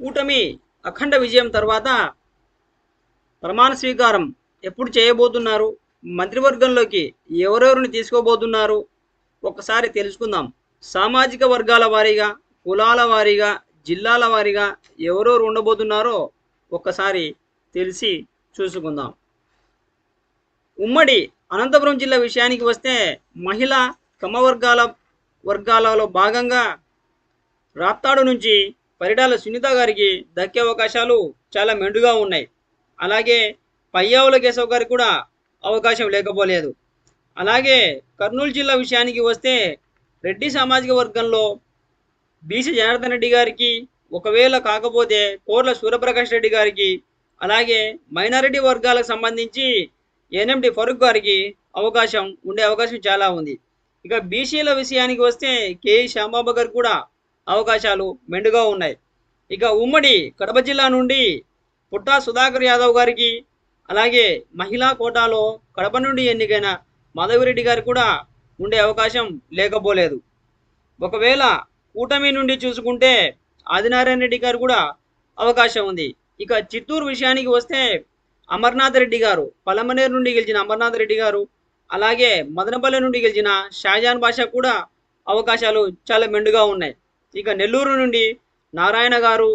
కూటమి అఖండ విజయం తర్వాత ప్రమాణ స్వీకారం ఎప్పుడు చేయబోతున్నారు? మంత్రివర్గంలోకి ఎవరెవరిని తీసుకోబోతున్నారు? ఒకసారి తెలుసుకుందాం. సామాజిక వర్గాల వారీగా కులాల వారీగా జిల్లాల వారీగా ఎవరెవరు ఉండబోతున్నారో ఒక్కసారి తెలిసి చూసుకుందాం. ఉమ్మడి అనంతపురం జిల్లా విషయానికి వస్తే మహిళా క్రమవర్గాల వర్గాలలో భాగంగా రాప్తాడు నుంచి పరిడాల సునీత గారికి దక్కే అవకాశాలు చాలా మెండుగా ఉన్నాయి. అలాగే పయ్యావుల కేశవ్ గారికి కూడా అవకాశం లేకపోలేదు. అలాగే కర్నూలు జిల్లా విషయానికి వస్తే రెడ్డి సామాజిక వర్గంలో బీసీ జనార్దన్ రెడ్డి గారికి ఒకవేళ కాకపోతే కోర్ల సూర్యప్రకాష్ రెడ్డి గారికి అలాగే మైనారిటీ వర్గాలకు సంబంధించి ఎన్ఎండి ఫరూక్ గారికి అవకాశం ఉండే అవకాశం చాలా ఉంది. ఇక బీసీల విషయానికి వస్తే కే. శ్యాంబాబు గారు కూడా అవకాశాలు మెండుగా ఉన్నాయి. ఇక ఉమ్మడి కడప జిల్లా నుండి పుట్టా సుధాకర్ యాదవ్ గారికి అలాగే మహిళా కోటాలో కడప నుండి ఎన్నికైన మాధవిరెడ్డి గారు కూడా ఉండే అవకాశం లేకపోలేదు. ఒకవేళ కూటమి నుండి చూసుకుంటే ఆదినారాయణ రెడ్డి గారు కూడా అవకాశం ఉంది. ఇక చిత్తూరు విషయానికి వస్తే అమర్నాథ్ రెడ్డి గారు పలమనేరు నుండి గెలిచిన అమర్నాథ్ రెడ్డి గారు అలాగే మదనపల్లి నుండి గెలిచిన షాజాన్ బాషా కూడా అవకాశాలు చాలా మెండుగా ఉన్నాయి. ఇక నెల్లూరు నుండి నారాయణ గారు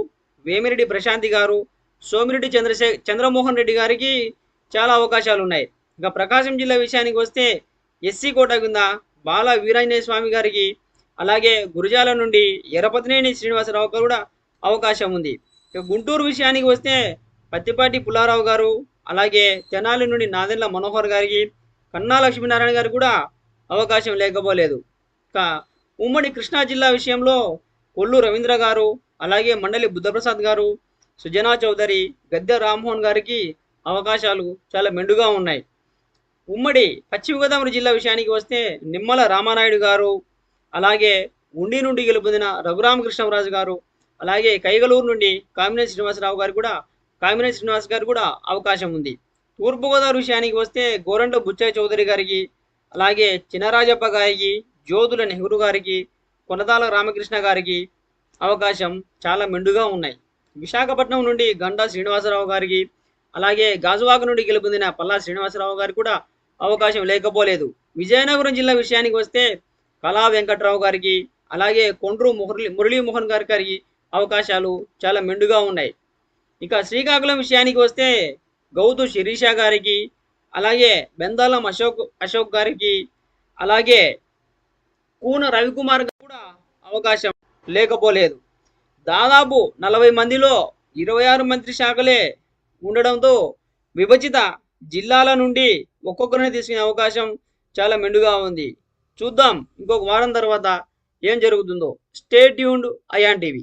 వేమిరెడ్డి ప్రశాంతి గారు సోమిరెడ్డి చంద్రశే చంద్రమోహన్ రెడ్డి గారికి చాలా అవకాశాలు ఉన్నాయి. ఇక ప్రకాశం జిల్లా విషయానికి వస్తే ఎస్సీ కోట కింద బాల వీరాంజనేయ స్వామి గారికి అలాగే గురుజాల నుండి ఎరపతినేని శ్రీనివాసరావు గారు కూడా అవకాశం ఉంది. ఇక గుంటూరు విషయానికి వస్తే పత్తిపాటి పుల్లారావు గారు అలాగే తెనాలి నుండి నాదెండ్ల మనోహర్ గారికి కన్నా లక్ష్మీనారాయణ గారికి కూడా అవకాశం లేకపోలేదు. ఇక ఉమ్మడి కృష్ణా జిల్లా విషయంలో కొల్లు రవీంద్ర గారు అలాగే మండలి బుద్ధప్రసాద్ గారు సుజనా చౌదరి గద్దె రామ్మోహన్ గారికి అవకాశాలు చాలా మెండుగా ఉన్నాయి. ఉమ్మడి పశ్చిమ గోదావరి జిల్లా విషయానికి వస్తే నిమ్మల రామానాయుడు గారు అలాగే ఉండి నుండి గెలుపొందిన రఘురామకృష్ణరాజు గారు అలాగే కైగలూరు నుండి కామినేని శ్రీనివాసరావు గారు కూడా కామినేని శ్రీనివాస్ గారు కూడా అవకాశం ఉంది. తూర్పుగోదావరి విషయానికి వస్తే గోరంట బుచ్చయ్య చౌదరి గారికి అలాగే చినరాజప్ప గారికి జ్యోతుల నెహ్రూ గారికి కొనదాల రామకృష్ణ గారికి అవకాశం చాలా మెండుగా ఉన్నాయి. విశాఖపట్నం నుండి గండా శ్రీనివాసరావు గారికి అలాగే గాజువాక నుండి గెలుపొందిన పల్లా శ్రీనివాసరావు గారికి కూడా అవకాశం లేకపోలేదు. విజయనగరం జిల్లా విషయానికి వస్తే కళా వెంకట్రావు గారికి అలాగే కొండ్రు మురళీ మురళీమోహన్ గారి గారికి అవకాశాలు చాలా మెండుగా ఉన్నాయి. ఇక శ్రీకాకుళం విషయానికి వస్తే గౌతు శిరీష గారికి అలాగే బెందాలం అశోక్ అశోక్ గారికి అలాగే కూన రవికుమార్ కూడా అవకాశం లేకపోలేదు. దాదాపు నలభై మందిలో ఇరవై ఆరు మంత్రి శాఖలే ఉండడంతో విభజిత జిల్లాల నుండి ఒక్కొక్కరిని తీసుకునే అవకాశం చాలా మెండుగా ఉంది. చూద్దాం ఇంకొక వారం తర్వాత ఏం జరుగుతుందో. Stay tuned Ayan TV.